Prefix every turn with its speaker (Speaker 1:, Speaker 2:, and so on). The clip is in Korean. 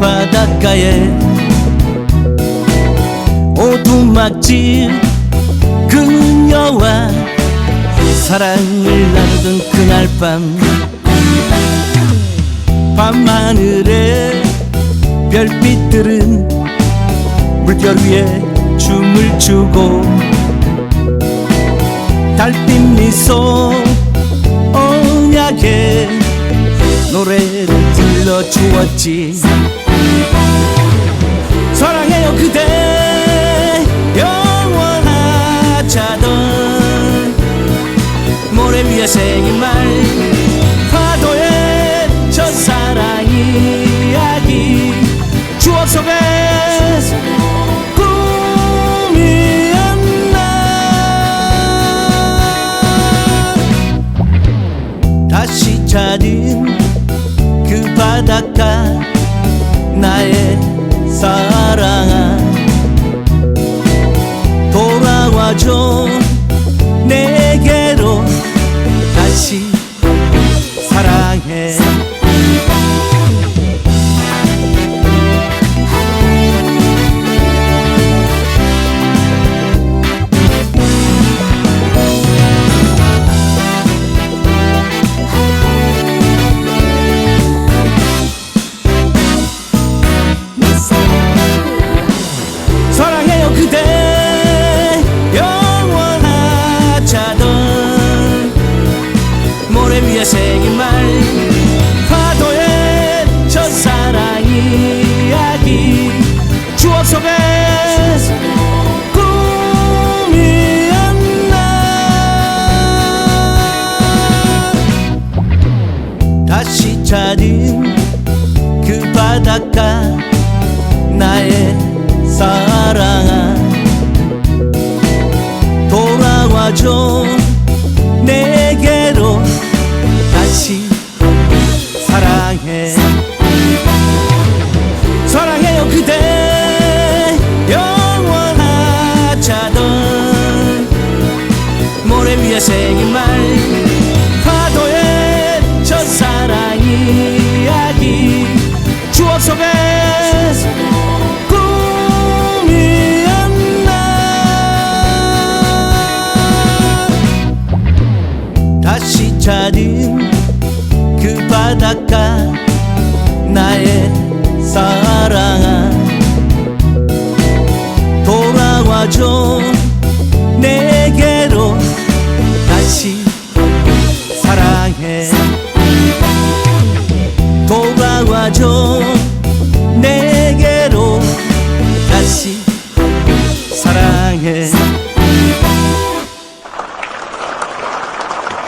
Speaker 1: 바닷가에 오두막집 그녀와 사랑을 나누던 그날 밤. 밤하늘에 별빛들은 물결 위에 춤을 추고 달빛 미소 언약에 노래를 불러주었지. 사랑해요 그대. 영원하자던 모래 위에 새긴 말 바닷가 나의 사랑아. 돌아와줘 내게로 다시 사랑해 모래 위에 새긴 말 파도에 첫사랑 이야기 추억 속에 꿈이었나? 다시 찾은 그 바닷가 나의 사랑아. 돌아와줘 모래 위에 새긴 말 파도에 첫사랑 이야기 추억 속에 꿈이었나. 다시 찾은 그 바닷가 나의 사랑아. 돌아와줘